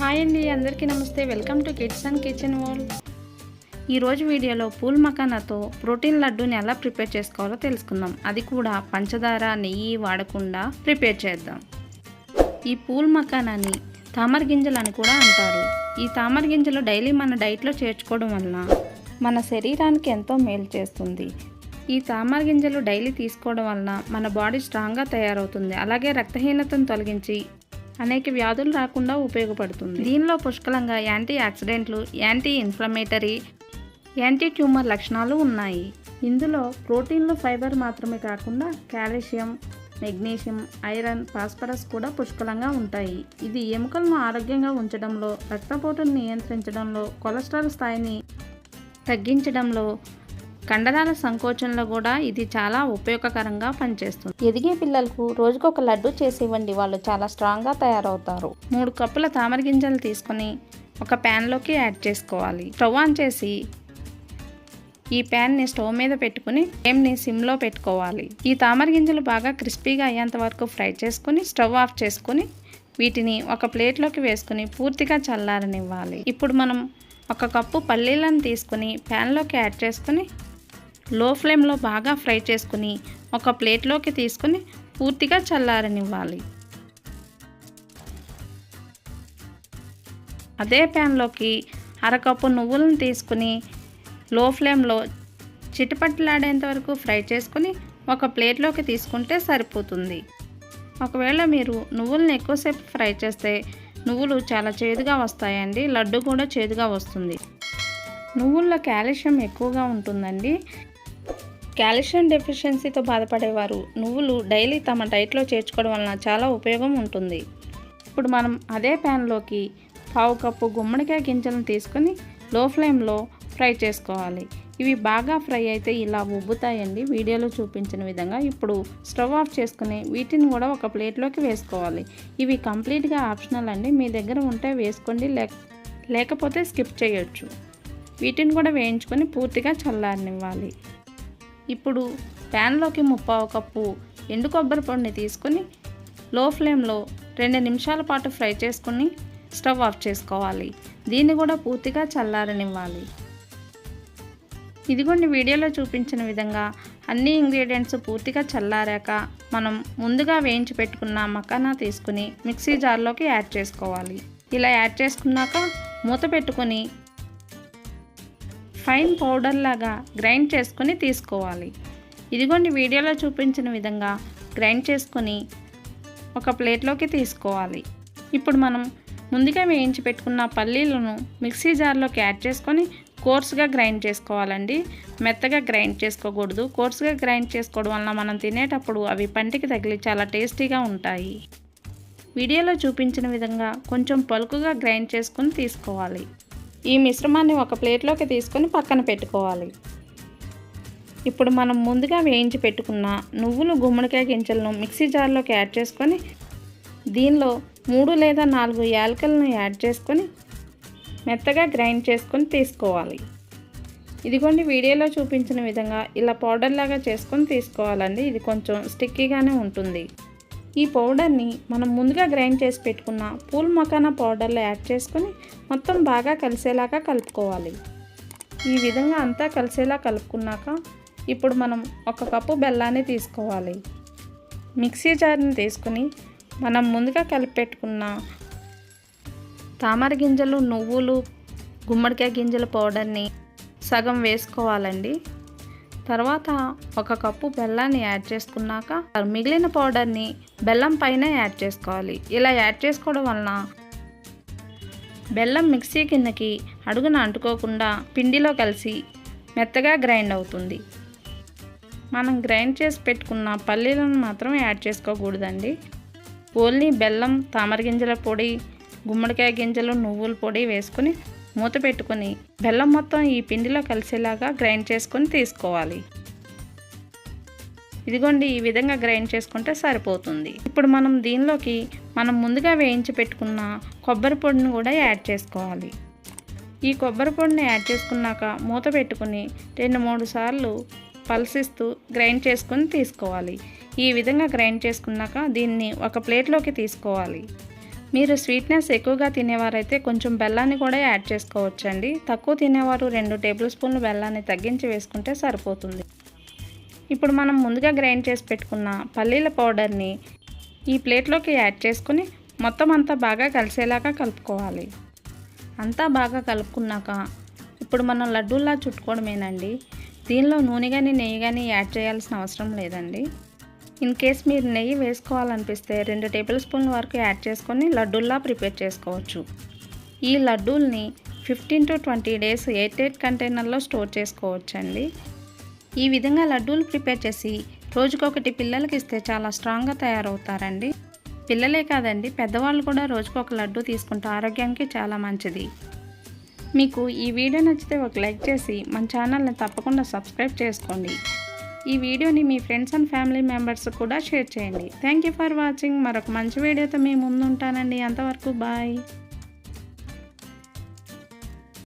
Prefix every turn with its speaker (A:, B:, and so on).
A: Hi అండి అందరికీ నమస్తే. Welcome to kids and kitchen world. ఈరోజు వీడియోలో పూల్ మకానాతో ప్రోటీన్ లడ్డూని ఎలా ప్రిపేర్ చేసుకోవాలో తెలుసుకుందాం. అది కూడా పంచదార నెయ్యి వాడకుండా ప్రిపేర్ చేద్దాం. ఈ పూల్ మకానాని తామర గింజలు అని కూడా అంటారు. ఈ తామర గింజలు డైలీ మన డైట్లో చేర్చుకోవడం వలన మన శరీరానికి ఎంతో మేలు చేస్తుంది. ఈ తామర గింజలు డైలీ తీసుకోవడం వలన మన బాడీ స్ట్రాంగ్గా తయారవుతుంది. అలాగే రక్తహీనతను తొలగించి అనేక వ్యాధులు రాకుండా ఉపయోగపడుతుంది. దీనిలో పుష్కలంగా యాంటీ ఆక్సిడెంట్లు యాంటీ ఇన్ఫ్లమేటరీ యాంటీ ట్యూమర్ లక్షణాలు ఉన్నాయి. ఇందులో ప్రోటీన్లు ఫైబర్ మాత్రమే కాకుండా కాల్షియం మెగ్నీషియం ఐరన్ ఫాస్ఫరస్ కూడా పుష్కలంగా ఉంటాయి. ఇది ఎముకలను ఆరోగ్యంగా ఉంచడంలో రక్తపోటును నియంత్రించడంలో కొలెస్ట్రాల్ స్థాయిని తగ్గించడంలో కండరాల సంకోచంలో కూడా ఇది చాలా ఉపయోగకరంగా పనిచేస్తుంది. ఎదిగే పిల్లలకు రోజుకొక లడ్డు చేసి ఇవ్వండి వాళ్ళు చాలా స్ట్రాంగ్గా తయారవుతారు. మూడు కప్పుల తామర గింజలు తీసుకొని ఒక ప్యాన్లోకి యాడ్ చేసుకోవాలి. స్టవ్ ఆన్ చేసి ఈ ప్యాన్ని స్టవ్ మీద పెట్టుకుని ఫ్లేమ్ని సిమ్లో పెట్టుకోవాలి. ఈ తామర గింజలు బాగా క్రిస్పీగా అయ్యేంత వరకు ఫ్రై చేసుకుని స్టవ్ ఆఫ్ చేసుకుని వీటిని ఒక ప్లేట్లోకి వేసుకుని పూర్తిగా చల్లారనివ్వాలి. ఇప్పుడు మనం ఒక కప్పు పల్లీలను తీసుకుని ప్యాన్లోకి యాడ్ చేసుకుని లో ఫ్లేమ్లో బాగా ఫ్రై చేసుకుని ఒక ప్లేట్లోకి తీసుకుని పూర్తిగా చల్లారనివ్వాలి. అదే ప్యాన్లోకి అరకప్పు నువ్వులను తీసుకుని లో ఫ్లేమ్లో చిటపట్లాడేంత వరకు ఫ్రై చేసుకుని ఒక ప్లేట్లోకి తీసుకుంటే సరిపోతుంది. ఒకవేళ మీరు నువ్వులను ఎక్కువసేపు ఫ్రై చేస్తే నువ్వులు చాలా చేదుగా వస్తాయండి లడ్డు కూడా చేదుగా వస్తుంది. నువ్వుల్లో కాల్షియం ఎక్కువగా ఉంటుందండి. కాల్షియం డెఫిషియన్సీతో బాధపడేవారు. నువ్వులు డైలీ తమ డైట్లో చేర్చుకోవడం వలన చాలా ఉపయోగం ఉంటుంది. ఇప్పుడు మనం అదే ప్యాన్లోకి పావు కప్పు గుమ్మడికాయ గింజలను తీసుకొని లో ఫ్లేమ్లో ఫ్రై చేసుకోవాలి. ఇవి బాగా ఫ్రై అయితే ఇలా ఉబ్బుతాయండి. వీడియోలో చూపించిన విధంగా ఇప్పుడు స్టవ్ ఆఫ్ చేసుకుని వీటిని కూడా ఒక ప్లేట్లోకి వేసుకోవాలి. ఇవి కంప్లీట్గా ఆప్షనల్ అండి. మీ దగ్గర ఉంటే వేసుకోండి. లేక లేకపోతే స్కిప్ చేయొచ్చు. వీటిని కూడా వేయించుకొని పూర్తిగా చల్లారనివ్వాలి. ఇప్పుడు ప్యాన్లోకి ముప్పావు కప్పు ఎండు కొబ్బరి పొడిని తీసుకొని లో ఫ్లేమ్లో రెండు నిమిషాల పాటు ఫ్రై చేసుకుని స్టవ్ ఆఫ్ చేసుకోవాలి. దీన్ని కూడా పూర్తిగా చల్లారనివ్వాలి. ఇదిగోండి వీడియోలో చూపించిన విధంగా అన్ని ఇంగ్రీడియంట్స్ పూర్తిగా చల్లారాక మనం ముందుగా వేయించి పెట్టుకున్న మకానా తీసుకుని మిక్సీ జార్లోకి యాడ్ చేసుకోవాలి. ఇలా యాడ్ చేసుకున్నాక మూత పెట్టుకొని ఫైన్ పౌడర్ లాగా గ్రైండ్ చేసుకొని తీసుకోవాలి. ఇదిగోండి వీడియోలో చూపించిన విధంగా గ్రైండ్ చేసుకొని ఒక ప్లేట్లోకి తీసుకోవాలి. ఇప్పుడు మనం ముందుగా వేయించి పెట్టుకున్న పల్లీలను మిక్సీ జార్లోకి యాడ్ చేసుకొని కోర్స్గా గ్రైండ్ చేసుకోవాలండి. మెత్తగా గ్రైండ్ చేసుకోకూడదు. కోర్స్గా గ్రైండ్ చేసుకోవడం వలన మనం తినేటప్పుడు అవి పంటికి తగిలి చాలా టేస్టీగా ఉంటాయి. వీడియోలో చూపించిన విధంగా కొంచెం పలుకుగా గ్రైండ్ చేసుకొని తీసుకోవాలి. ఈ మిశ్రమాన్ని ఒక ప్లేట్లోకి తీసుకొని పక్కన పెట్టుకోవాలి. ఇప్పుడు మనం ముందుగా వేయించి పెట్టుకున్న నువ్వులు గుమ్మడికాయ గింజలను మిక్సీ జార్లోకి యాడ్ చేసుకొని దీనిలో మూడు లేదా నాలుగు యాలకలను యాడ్ చేసుకొని మెత్తగా గ్రైండ్ చేసుకొని తీసుకోవాలి. ఇదిగోండి వీడియోలో చూపించిన విధంగా ఇలా పౌడర్ లాగా చేసుకొని తీసుకోవాలండి. ఇది కొంచెం స్టిక్కీగానే ఉంటుంది. ఈ పౌడర్ని మనం ముందుగా గ్రైండ్ చేసి పెట్టుకున్న పూల్ మకానా పౌడర్లో యాడ్ చేసుకొని మొత్తం బాగా కలిసేలాగా కలుపుకోవాలి. ఈ విధంగా అంతా కలిసేలా కలుపుకున్నాక ఇప్పుడు మనం ఒక కప్పు బెల్లాన్ని తీసుకోవాలి. మిక్సీ జార్ని తీసుకుని మనం ముందుగా కలిపి పెట్టుకున్న తామర గింజలు నువ్వులు గుమ్మడికాయ గింజల పౌడర్ని సగం వేసుకోవాలండి. తర్వాత ఒక కప్పు బెల్లాన్ని యాడ్ చేసుకున్నాక మిగిలిన పౌడర్ని బెల్లం పైన యాడ్ చేసుకోవాలి. ఇలా యాడ్ చేసుకోవడం వలన బెల్లం మిక్సీ కిందకి అడుగున అంటుకోకుండా పిండిలో కలిసి మెత్తగా గ్రైండ్ అవుతుంది. మనం గ్రైండ్ చేసి పెట్టుకున్న పల్లీలను మాత్రం యాడ్ చేసుకోకూడదండి. ఓన్లీ బెల్లం తామర గింజల పొడి గుమ్మడికాయ గింజలు నువ్వుల పొడి వేసుకుని మూత పెట్టుకొని బెల్లం మొత్తం ఈ పిండిలో కలిసేలాగా గ్రైండ్ చేసుకొని తీసుకోవాలి. ఇదిగోండి ఈ విధంగా గ్రైండ్ చేసుకుంటే సరిపోతుంది. ఇప్పుడు మనం దీనిలోకి మనం ముందుగా వేయించి పెట్టుకున్న కొబ్బరి పొడిని కూడా యాడ్ చేసుకోవాలి. ఈ కొబ్బరి పొడిని యాడ్ చేసుకున్నాక మూత పెట్టుకుని రెండు మూడు సార్లు పల్సిస్తూ గ్రైండ్ చేసుకొని తీసుకోవాలి. ఈ విధంగా గ్రైండ్ చేసుకున్నాక దీన్ని ఒక ప్లేట్లోకి తీసుకోవాలి. మీరు స్వీట్నెస్ ఎక్కువగా తినేవారైతే కొంచెం బెల్లాన్ని కూడా యాడ్ చేసుకోవచ్చండి. తక్కువ తినేవారు రెండు టేబుల్ స్పూన్లు బెల్లాన్ని తగ్గించి వేసుకుంటే సరిపోతుంది. ఇప్పుడు మనం ముందుగా గ్రైండ్ చేసి పెట్టుకున్న పల్లీల పౌడర్ని ఈ ప్లేట్లోకి యాడ్ చేసుకుని మొత్తం అంతా బాగా కలిసేలాగా కలుపుకోవాలి. అంతా బాగా కలుపుకున్నాక ఇప్పుడు మనం లడ్డూల్లా చుట్టుకోవడమేనండి. దీనిలో నూనె కానీ నెయ్యి కానీ యాడ్ చేయాల్సిన అవసరం లేదండి. ఇన్ కేస్ మీరు నెయ్యి వేసుకోవాలనిపిస్తే రెండు టేబుల్ స్పూన్ వరకు యాడ్ చేసుకొని లడ్డూల్లా ప్రిపేర్ చేసుకోవచ్చు. ఈ లడ్డూల్ని fifteen to twenty days air tight కంటైనర్లో స్టోర్ చేసుకోవచ్చండి. ఈ విధంగా లడ్డూలు ప్రిపేర్ చేసి రోజుకొకటి పిల్లలకి ఇస్తే చాలా స్ట్రాంగ్గా తయారవుతారండి. పిల్లలే కాదండి పెద్దవాళ్ళు కూడా రోజుకొక లడ్డు తీసుకుంటే ఆరోగ్యానికి చాలా మంచిది. మీకు ఈ వీడియో నచ్చితే ఒక లైక్ చేసి మన ఛానల్ని తప్పకుండా సబ్స్క్రైబ్ చేసుకోండి. ఈ వీడియోని మీ ఫ్రెండ్స్ అండ్ ఫ్యామిలీ మెంబర్స్ కూడా షేర్ చేయండి. థ్యాంక్ యూ ఫర్ వాచింగ్ మరొక మంచి వీడియోతో మీ ముందు ఉంటానండి అంతవరకు బాయ్.